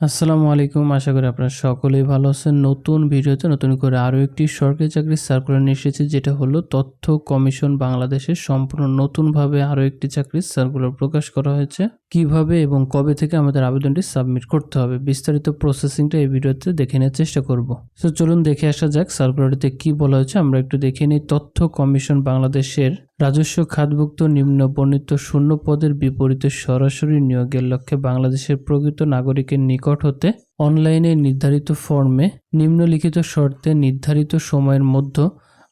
আসসালামু আলাইকুম। আশা করি আপনারা সকলেই ভালো আছেন। নতুন ভিডিওতে নতুন করে আরও একটি সরকারি চাকরির সার্কুলার নিয়ে এসেছি, যেটা হলো তথ্য কমিশন বাংলাদেশের সম্পূর্ণ নতুনভাবে আরও একটি চাকরির সার্কুলার প্রকাশ করা হয়েছে। কীভাবে এবং কবে থেকে আমাদের আবেদনটি সাবমিট করতে হবে, বিস্তারিত প্রসেসিংটা এই ভিডিওতে দেখে নেওয়ার চেষ্টা করব। তো চলুন দেখে আসা যাক সার্কুলারটিতে কি বলা হয়েছে। আমরা একটু দেখে নিই, তথ্য কমিশন বাংলাদেশের রাজস্ব খাতভুক্ত নিম্ন বর্ণিত শূন্য পদের বিপরীতে সরাসরি নিয়োগের লক্ষ্যে বাংলাদেশের প্রকৃত নাগরিকের নিকট হতে অনলাইনে নির্ধারিত ফর্মে নিম্নলিখিত শর্তে নির্ধারিত সময়ের মধ্যে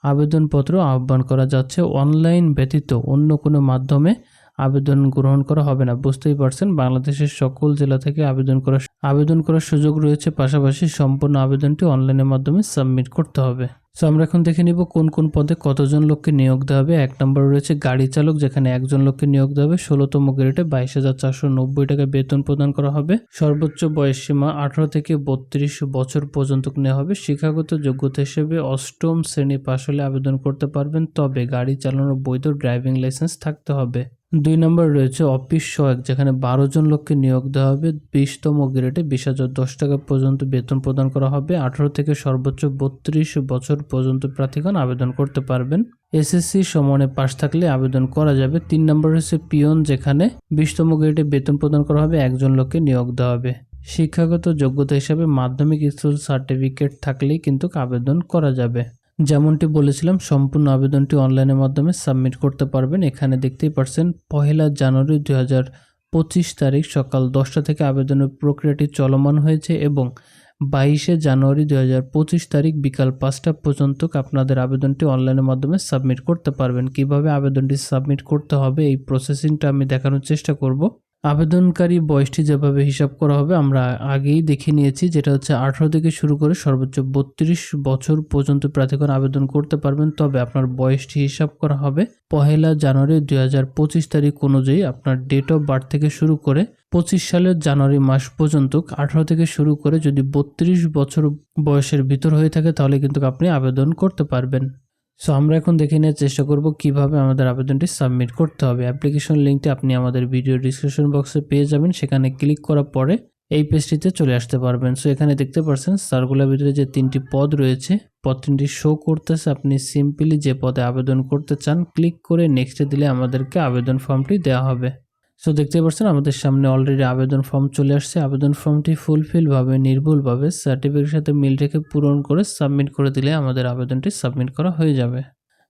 আবেদনপত্র আহ্বান করা যাচ্ছে। অনলাইন ব্যতীত অন্য কোনো মাধ্যমে আবেদন গ্রহণ করা হবে না। বুঝতেই পারছেন, বাংলাদেশের সকল জেলা থেকে আবেদন করা আবেদন করার সুযোগ রয়েছে। পাশাপাশি সম্পূর্ণ আবেদনটি অনলাইনের মাধ্যমে সাবমিট করতে হবে। সো আমরা এখন দেখে নিব কোন কোন পদে কতজন লোককে নিয়োগ দেওয়া হবে। এক নম্বর রয়েছে গাড়ি চালক, যেখানে একজন লোককে নিয়োগ দেওয়া হবে। ষোলোতম গ্রেডে বাইশ হাজার চারশো নব্বই টাকা বেতন প্রদান করা হবে। সর্বোচ্চ বয়স সীমা আঠারো থেকে বত্রিশ বছর পর্যন্ত নেওয়া হবে। শিক্ষাগত যোগ্যতা হিসেবে অষ্টম শ্রেণি পাশ হলে আবেদন করতে পারবেন। তবে গাড়ি চালানোর বৈধ ড্রাইভিং লাইসেন্স থাকতে হবে। দুই নম্বর রয়েছে অফিস সহায়ক, যেখানে বারো জন লোককে নিয়োগ দেওয়া হবে। বিশতম গ্রেডে বিশ হাজার দশ টাকা পর্যন্ত বেতন প্রদান করা হবে। আঠারো থেকে সর্বোচ্চ বত্রিশ বছর পর্যন্ত প্রার্থীগণ আবেদন করতে পারবেন। এসএসসি সমানে পাশ থাকলে আবেদন করা যাবে। তিন নম্বর হচ্ছে পিয়ন, যেখানে বিশতম গ্রেডে বেতন প্রদান করা হবে, একজন লোককে নিয়োগ দেওয়া হবে। শিক্ষাগত যোগ্যতা হিসাবে মাধ্যমিক স্কুল সার্টিফিকেট থাকলেই কিন্তু আবেদন করা যাবে। যেমনটি বলেছিলাম, সম্পূর্ণ আবেদনটি অনলাইনের মাধ্যমে সাবমিট করতে পারবেন। এখানে দেখতেই পারছেন, পহেলা জানুয়ারি দু হাজার পঁচিশ তারিখ সকাল দশটা থেকে আবেদনের প্রক্রিয়াটি চলমান হয়েছে এবং বাইশে জানুয়ারি দু হাজার পঁচিশ তারিখ বিকাল পাঁচটা পর্যন্ত আপনাদের আবেদনটি অনলাইনের মাধ্যমে সাবমিট করতে পারবেন। কীভাবে আবেদনটি সাবমিট করতে হবে এই প্রসেসিংটা আমি দেখানোর চেষ্টা করব। আবেদনকারী বয়সটি যেভাবে হিসাব করা হবে, আমরা আগেই দেখে নিয়েছি, যেটা হচ্ছে আঠারো থেকে শুরু করে সর্বোচ্চ বত্রিশ বছর পর্যন্ত প্রার্থীগণ আবেদন করতে পারবেন। তবে আপনার বয়সটি হিসাব করা হবে পহেলা জানুয়ারি দুই হাজার পঁচিশ তারিখ অনুযায়ী আপনার ডেট অফ বার্থ থেকে শুরু করে পঁচিশ সালের জানুয়ারি মাস পর্যন্ত আঠারো থেকে শুরু করে যদি বত্রিশ বছর বয়সের ভিতর হয়ে থাকে, তাহলে কিন্তু আপনি আবেদন করতে পারবেন। সো আমরা এখন দেখে নেওয়ার চেষ্টা করব কীভাবে আমাদের আবেদনটি সাবমিট করতে হবে। অ্যাপ্লিকেশন লিঙ্কটি আপনি আমাদের ভিডিও ডিসক্রিপশন বক্সে পেয়ে যাবেন। সেখানে ক্লিক করার পরে এই পেজটিতে চলে আসতে পারবেন। সো এখানে দেখতে পাচ্ছেন সার্কুলার ভিতরে যে তিনটি পদ রয়েছে পদ তিনটি শো করতেছে। আপনি সিম্পলি যে পদে আবেদন করতে চান ক্লিক করে নেক্সটে দিলে আমাদেরকে আবেদন ফর্মটি দেওয়া হবে। সো দেখতে পাচ্ছেন, আমাদের সামনে অলরেডি আবেদন ফর্ম চলে আসছে। আবেদন ফর্মটি ফুলফিলভাবে নির্ভুলভাবে সার্টিফিকেটের সাথে মিল রেখে পূরণ করে সাবমিট করে দিলে আমাদের আবেদনটি সাবমিট করা হয়ে যাবে।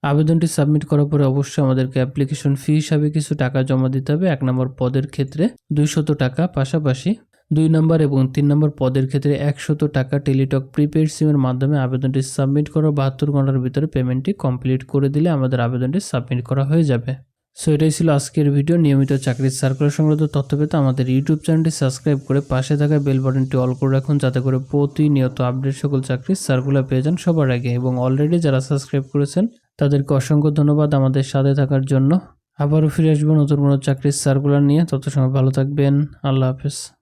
আবেদনটি সাবমিট করার পরে অবশ্যই আমাদেরকে অ্যাপ্লিকেশন ফি হিসাবে কিছু টাকা জমা দিতে হবে। এক নম্বর পদের ক্ষেত্রে দুইশত টাকা, পাশাপাশি দুই নম্বর এবং তিন নম্বর পদের ক্ষেত্রে একশত টাকা টেলিটক প্রিপেড সিমের মাধ্যমে আবেদনটি সাবমিট করার বাহাত্তর ঘণ্টার ভিতরে পেমেন্টটি কমপ্লিট করে দিলে আমাদের আবেদনটি সাবমিট করা হয়ে যাবে। সো এটাই ছিল আজকের ভিডিও নিয়মিত চাকরির সার্কুলার সংক্রান্ত তথ্য পেতে আমাদের ইউটিউব চ্যানেলটি সাবস্ক্রাইব করে পাশে থাকা বেল বাটনটি অল করে রাখুন, যাতে করে প্রতিনিয়ত আপডেট সকল চাকরির সার্কুলার পেয়ে যান সবার আগে। এবং অলরেডি যারা সাবস্ক্রাইব করেছেন, তাদেরকে অসংখ্য ধন্যবাদ আমাদের সাথে থাকার জন্য। আবারও ফিরে আসব নতুন কোনো চাকরির সার্কুলার নিয়ে। তত সময় ভালো থাকবেন। আল্লাহ হাফেজ।